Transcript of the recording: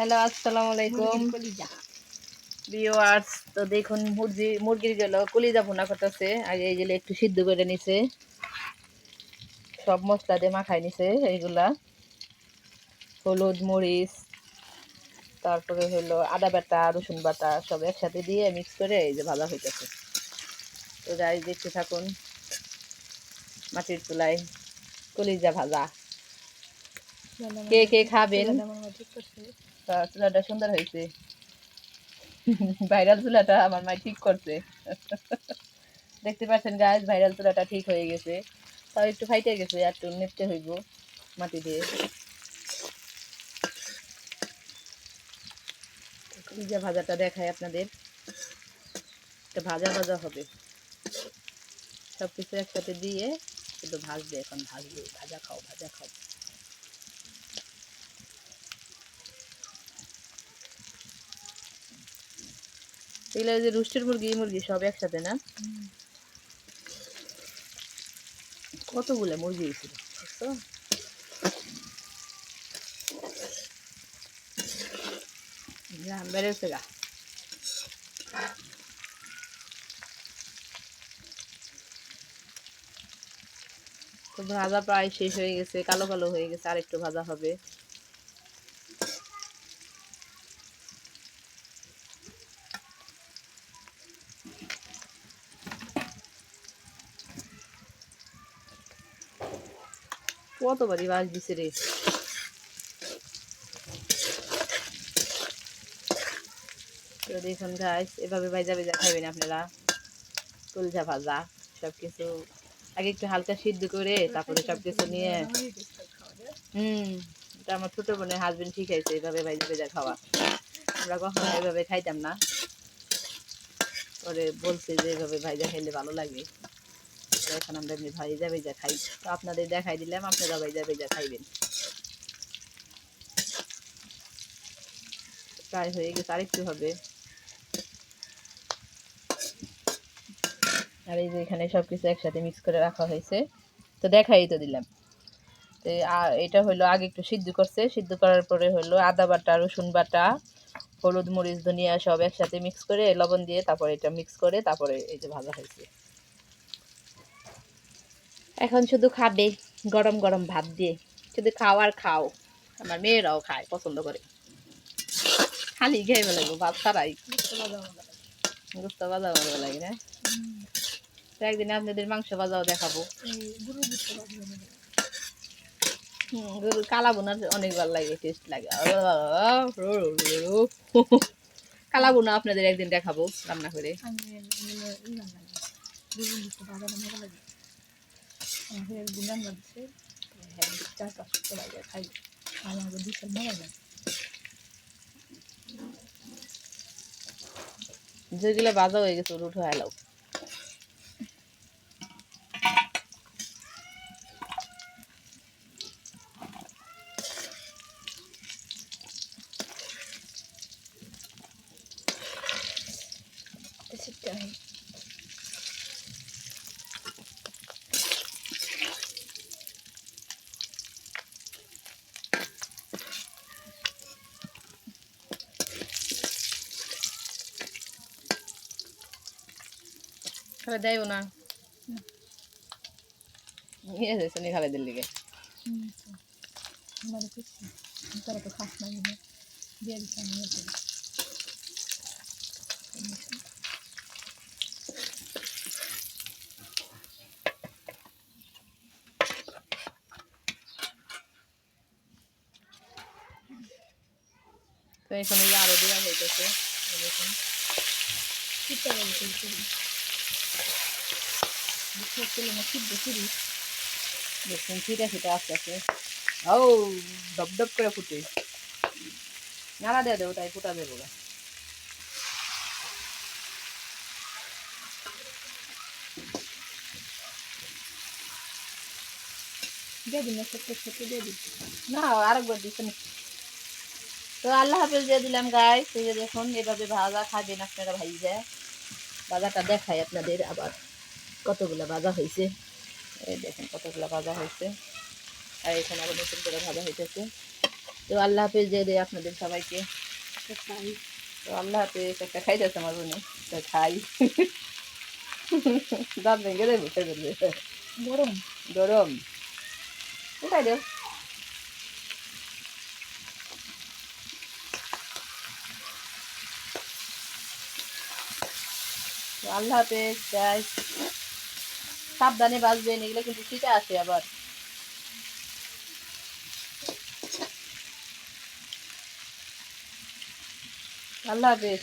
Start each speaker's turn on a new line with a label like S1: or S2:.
S1: Hello আসসালামু আলাইকুম viewers তো দেখুন মুরগি মুরগির গেল কলিজা ভুনা করতেছে। আর এই যে একটু সিদ্ধ করে নিছে। সব মশলা দিয়ে মাখাই নিছে এইগুলা। হলুদ মরিচ তারপরে হলো আদা বাটা রসুন বাটা সব একসাথে দিয়ে মিক্স করে এই যে ভাজা হইতেছে। তো যাই দেখতে থাকুন। মাটির চুলায় কলিজা ভাজা। কে কে খাবেন? তা চুলাটা সুন্দর হয়েছে। ভাইরাল চুলাটা আমার মা ঠিক করছে। দেখতে পাচ্ছেন গাছ ভাইরাল চুলাটা ঠিক হয়ে গেছে। তাও একটু ফাইটে গেছে আর একটু নেপতে হইব মাটি দিয়ে। যে ভাজাটা দেখাই আপনাদের। এটা ভাজা ভাজা হবে। সব কিছু একসাথে দিয়ে শুধু ভাজবে, এখন ভাজবে। ভাজা খাও ভাজা খাও। এগুলো যে রুস্টের মুরগি মুরগি সব একসাথে না? কতগুলো মুরগি ছিল বুঝছ বেড়েছে গা। ভাজা প্রায় শেষ হয়ে গেছে, কালো কালো হয়ে গেছে আর একটু ভাজা হবে। কতবারই বাস দিছে রে তো দেখুন গাইস এভাবে ভাজা ভেজা খাবেন আপনারা কলজা ভাজা সব কিছু আগে একটু হালকা সিদ্ধ করে তারপরে সব কিছু নিয়ে হুম এটা আমার ছোট বোনের হাজবেন্ড শিখাইছে এভাবে ভাজা ভেজা খাওয়া আমরা কখনো এভাবে খাইতাম না পরে বলছে যে এভাবে ভাজা খেলে ভালো লাগে তো এখন আমরা এমনি ভাজা ভেজা খাই। তো আপনাদের দেখাই দিলাম, আপনারা ভাজা ভেজা খাইবেন। প্রায় হয়ে গেছে, আরেকটু হবে। আর এই যে এখানে সব কিছু একসাথে মিক্স করে রাখা হয়েছে। তো দেখাই তো দিলাম। তো এটা হলো আগে একটু সিদ্ধ করছে। সিদ্ধ করার পরে হলো আদা বাটা, রসুন বাটা, হলুদ, মরিচ, ধনিয়া সব একসাথে মিক্স করে লবণ দিয়ে তারপরে এটা মিক্স করে তারপরে এই যে ভাজা হয়েছে। এখন শুধু খাবে গরম গরম ভাত দিয়ে শুধু খাও আর খাও আমার মেয়েরাও খায় পছন্দ করে খালি খাইবে লাগবে ভাত ছাড়াই গুস্ত ভাজা ভালো লাগে না একদিন আপনাদের মাংস ভাজাও দেখাবো গরুর কালা বোনার অনেক ভালো লাগে টেস্ট লাগে কালা বোনা আপনাদের একদিন দেখাবো রান্না করে যেগুলো ভাজা হয়ে গেছে ওটা উঠে এলাও খাবে দেয়ও না। নিয়ে যাচ্ছে নি খাবে দিল্লি লিগে। তো এখানে আরও দেওয়া হইতেছে। এই দেখুন দেখুন ফিটা ফিটা আস্তে আস্তে ও ডব ডব করে ফুটে নাড়া দিয়ে দেবো তাই ফুটা দেবো গা। না আরেকবার দিচ্ছেন তো আল্লাহ হাফেজ দিয়ে দিলাম গাই এই যে দেখুন এভাবে ভাজা খাবেন আপনারা ভাই যায় ভাজাটা দেখাই আপনাদের আবার কতগুলা ভাজা হয়েছে? এই দেখুন কতগুলো ভাজা হয়েছে। আর এখানে আবার নতুন করে ভাজা হইতেছে। তো আল্লাহ হাফেজ দেয় আপনাদের সবাইকে।
S2: খাই।
S1: তো আল্লাহ হাফেজ একটা খাই খাইতেছে আমার বোনে। তো খাই। দাঁত ভেঙে দেবে খেয়ে দেবে
S2: গরম?
S1: গরম। দেও তো আল্লাহ হাফেজ সাবধানে বাঁচবেন এগুলো কিন্তু শীতে আসে আবার। আল্লাহ হাফেজ।